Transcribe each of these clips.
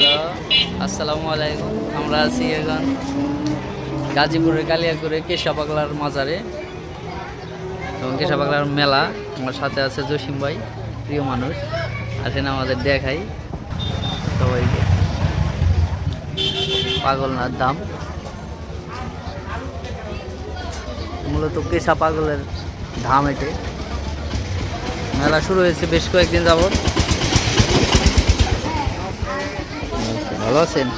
Hello, আসসালামু আলাইকুম। আমরা আছি এখন গাজীপুরের কালিয়াকুরে কেশা পাগলার মাজারে। এবং কেশাপাগলার মেলা। আমার সাথে আছে জসিম ভাই, প্রিয় মানুষ। আসেন আমাদের দেখাই সবাইকে। পাগলনার দাম। মূলত কেশা পাগলের ধাম এটে। মেলা শুরু হয়েছে বেশ কয়েকদিন যাবত ভালো আছেন?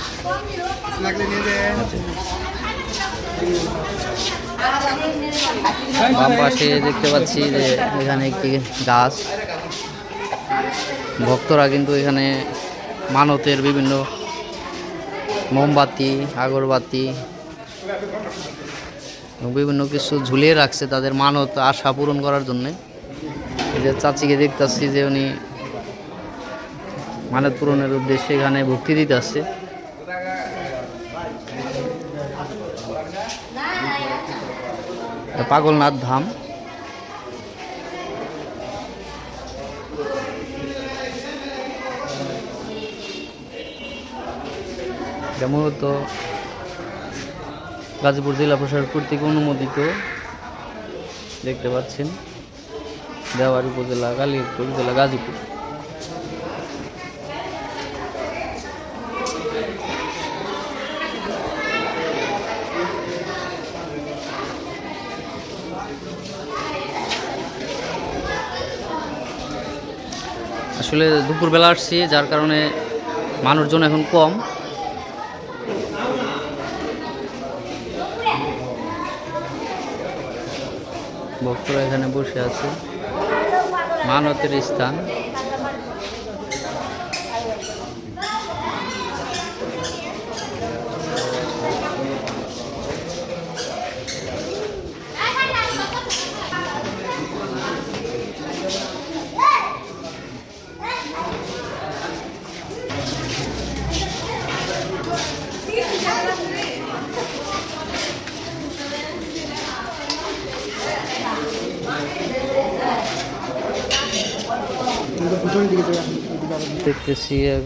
বাম পাশে দেখতে পাচ্ছি যে এখানে একটি গাছ। ভক্তরা কিন্তু এখানে মানতের বিভিন্ন মোমবাতি আগরবাতি বিভিন্ন কিছু ঝুলিয়ে রাখছে তাদের মানত আশা পূরণ করার জন্যে। যে চাচিকে দেখতেছি যে উনি মানত পূরণের উদ্দেশ্যে এখানে ভক্তি দিতে আসছে। পাগলনাথ ধাম। মূলত গাজীপুর জেলা প্রশাসন কর্তৃক অনুমোদিত। দেখতে পাচ্ছেন, দেওয়ার উপজেলা কালিয়াপুর জেলা গাজীপুর। আসলে দুপুরবেলা আসছি যার কারণে মানুষজন এখন কম। ভক্তরা এখানে বসে আছে। মানতের স্থান। দেখতেছি এক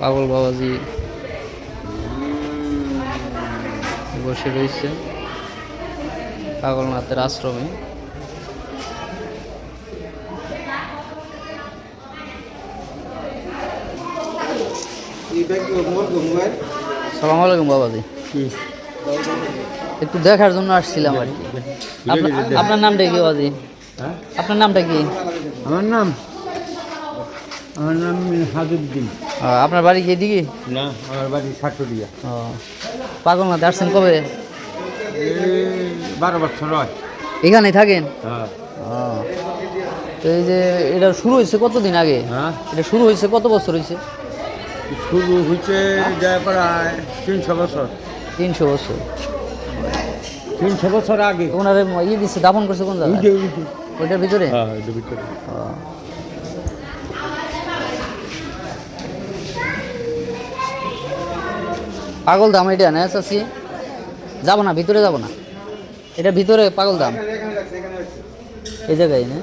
পাগল বাবাজি বসে রয়েছে। পাগলনাথের আশ্রমে। সালাম আলাইকুম বাবাজি। একটু দেখার জন্য আসছিলাম আর কি। আপনার নামটা কি বাবাজি হ্যাঁ? আপনার নামটা কি? আমার নাম আমার নাম হাজুদ্দিন। আপনার বাড়ি কি এদিকে? না আমার বাড়ি সাটুরিয়া। ও পাগলনাথ আসছেন কবে? এই বারো বছর হয়। এখানে থাকেন? হ্যাঁ। তো এই যে এটা শুরু হয়েছে কতদিন আগে? হ্যাঁ? এটা শুরু হয়েছে কত বছর হয়েছে? শুরু হয়েছে যায় প্রায় তিনশো বছর। তিনশো বছর। তিনশো বছর আগে। ওনারে ইয়ে দিচ্ছে দাপন করছে কোন জায়গায়। ওইটার ভিতরে? হ্যাঁ ওইটার ভিতরে। পাগল দাম এটা না চাষি যাব না ভিতরে যাব না। এটা ভিতরে পাগল দাম। এই জায়গায় না?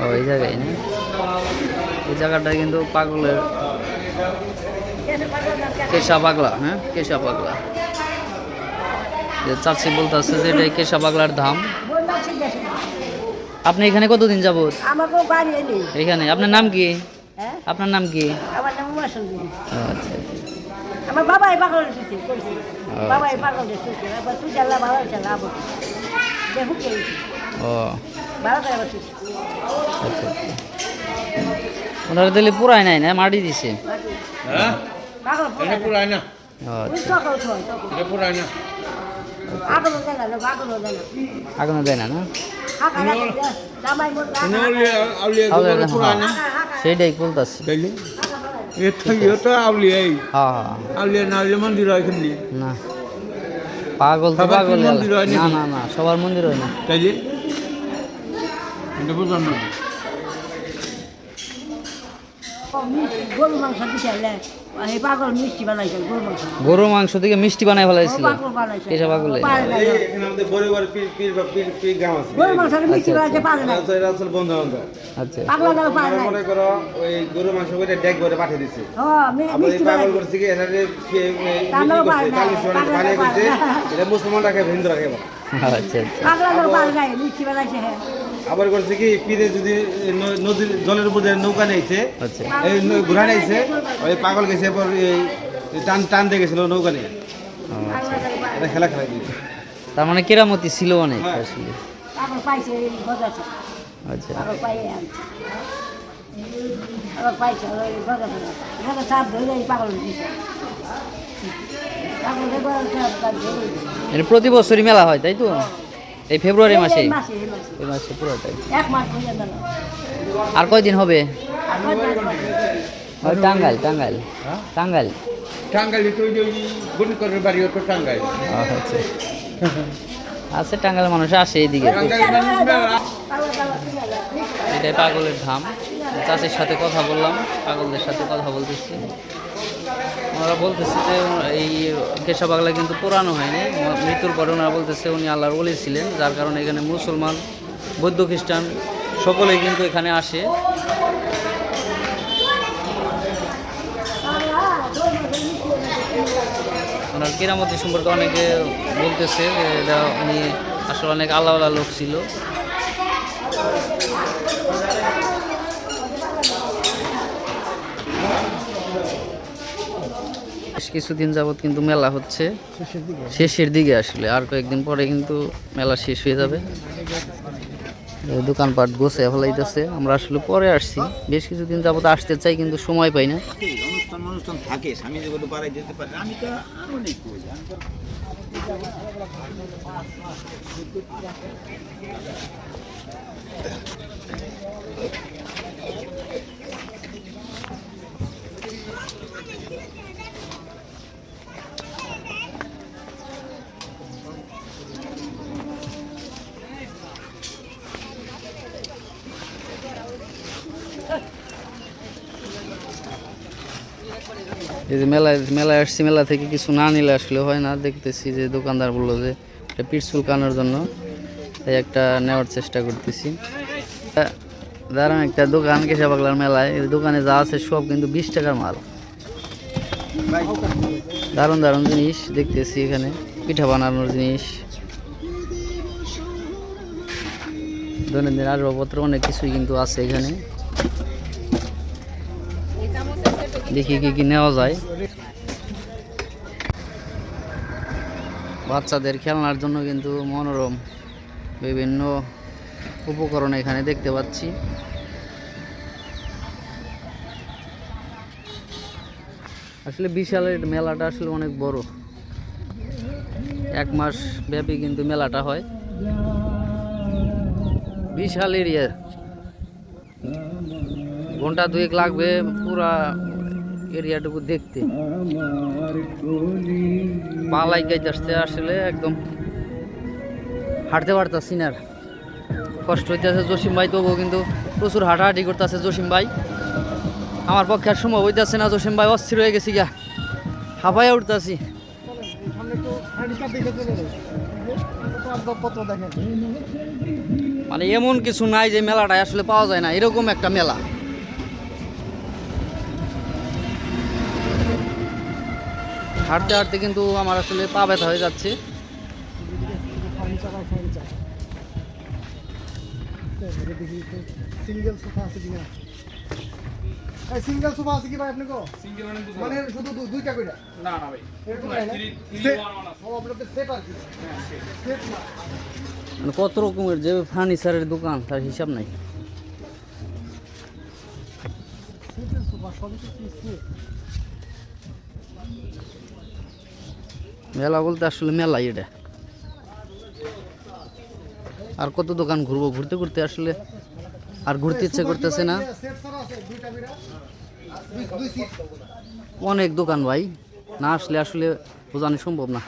ও এই জায়গায় না? এই জায়গাটা কিন্তু পাগলের কেশা পাগলা হ্যাঁ? কেশা পাগলা। যে চাচি বলতেছে যে এটা কেশা পাগলার ধাম। আপনি এখানে কতদিন এলি। এখানে? আপনার নাম কি? হ্যাঁ? আপনার নাম কি? আমার নাম আচ্ছা পাগল আচ্ছা। পাগল তুই ভালো ও। আচ্ছা। ওনারা দিলে পুরাই নাই না? মাটি দিছে? হ্যাঁ? এটা পুরায় না? ও তুই আচ্ছা এটা পুরায় না? আগুন দেয় না না। সেইটাই বলতেছে না পাগল তো পাগল মন্দির না? না না সবার মন্দির হয় না। এটা বুঝলাম না। গরু মাংস দিছে এই পাগল মিষ্টি বানাইছে গরু মাংস গরুর মাংস থেকে মিষ্টি বানায় ফেলাইছিল পাগল গরু মাংস মিষ্টি পারে না আচ্ছা, এটা বন্ধু বান্ধব আচ্ছা। পাগলা দাও পারে না মনে করো ওই গরু মাংস করে ডেক করে পাঠিয়ে দিছে। হ্যাঁ মিষ্টি পাগল করছে কি পারে না, পাগলা করছে, এটা মুসলমানরা খায় হিন্দুরা খায় আচ্ছা আচ্ছা। পাগলা দাও পারে না মিষ্টি বানাইছে হ্যাঁ আবার করছে কি পীরে যদি নদীর জলের উপর দিয়ে নৌকা নেইছে আচ্ছা। এই ঘোড়া নেইছে ওই পাগল গেছে এরপর টান টান দিয়ে গেছিল নৌকা নিয়ে। পারে এটা খেলা খেলা দিয়েছে। তার মানে কেরামতি ছিল অনেক হ্যাঁ। আসলে। পাগল পাইছে এই আচ্ছা। প্রতি বছরই মেলা হয় তাই তো? এই ফেব্রুয়ারি মাসে? এই মাসে পুরোটাই? এক মাস হয়ে গেল। আর কয়দিন হবে? টাঙ্গাইল টাঙ্গাইল। টাঙ্গাইল। টাঙ্গাইল তো ওই যে গণিতরের বাড়ি ওর টাঙ্গাইল। আচ্ছা। আছে টাঙ্গাইল মানুষ আসে এইদিকে। টাঙ্গাইল এটাই পাগলের ধাম। চাষির সাথে কথা বললাম পাগলদের সাথে কথা বলতেছি। ওনারা বলতেছে যে এই কেশা পাগলা কিন্তু পুরানো হয়নি। মৃত্যুর পরে ওনারা বলতেছে উনি আল্লাহর ওলি ছিলেন, যার কারণে এখানে মুসলমান, বৌদ্ধ খ্রিস্টান সকলেই কিন্তু এখানে আসে। ওনার কেরামতি সম্পর্কে অনেকে বলতেছে যে উনি আসলে অনেক আল্লাহ আল্লাহ লোক ছিল। কিছুদিন যাবৎ কিন্তু মেলা হচ্ছে। শেষের দিকে আসলে, আর কয়েকদিন পরে কিন্তু মেলা শেষ হয়ে যাবে। দোকানপাট গোছে ফেলাইতেছে, আমরা আসলে পরে আসছি। বেশ কিছুদিন যাবৎ আসতে চাই, কিন্তু সময় পাই না। থাকে, স্বামী যেতে পারে, আমি তো অনেক এই যে মেলায় মেলায় আসছি, মেলা থেকে কিছু না নিলে আসলে হয় না। দেখতেছি যে দোকানদার বলল যে এটা পিঠ চুলকানোর জন্য। তাই একটা নেওয়ার চেষ্টা করতেছি। দাঁড়ান একটা দোকান, কেশা পাগলার মেলায়। এই দোকানে যা আছে সব কিন্তু বিশ টাকার মাল। দারুণ দারুণ জিনিস দেখতেছি এখানে। পিঠা বানানোর জিনিস। দৈনন্দিন আসবাবপত্র, অনেক কিছুই কিন্তু আছে এখানে। দেখি কি কি নেওয়া যায়? বাচ্চাদের খেলনার জন্য কিন্তু মনোরম বিভিন্ন উপকরণ এখানে দেখতে পাচ্ছি। আসলে বিশালের মেলাটা আসলে অনেক বড়। এক মাস ব্যাপী কিন্তু মেলাটা হয়। বিশাল এরিয়া। ঘণ্টা দুয়েক লাগবে পুরা এরিয়াটুকু দেখতে। পালাই গাইতে আসলে একদম। হাঁটতে পারতাছি না আর। কষ্ট হইতেছে জসিম ভাই তবুও কিন্তু প্রচুর হাঁটাহাঁটি করতেছে জসিম ভাই। আমার পক্ষে আর সম্ভব হইতেছে না জসিম ভাই অস্থির হয়ে গেছি গা। হাঁপাইয়া উঠতেছি। মানে এমন কিছু নাই যে মেলাটায় আসলে পাওয়া যায় না এরকম একটা মেলা। হাঁটতে হাঁটতে কিন্তু আমার আসলে পা ব্যথা হয়ে যাচ্ছে। সিঙ্গেল সোফা আছে কিনা? সিঙ্গেল সোফা আছে কি ভাই মানে শুধু দুইটা কইরা? না না ভাই। এরকম না সেট আপনাদের সেট আর কি সেট না। মানে কত রকমের যে ফার্নিচারের দোকান তার হিসাব নাই। সিঙ্গেল সোফা সবই তো কি সেট মেলা বলতে আসলে মেলা এটা। আর কত দোকান ঘুরবো? ঘুরতে ঘুরতে আসলে আর ঘুরতে ইচ্ছে করতেছে না। অনেক দোকান ভাই, না আসলে আসলে বোঝানো সম্ভব না।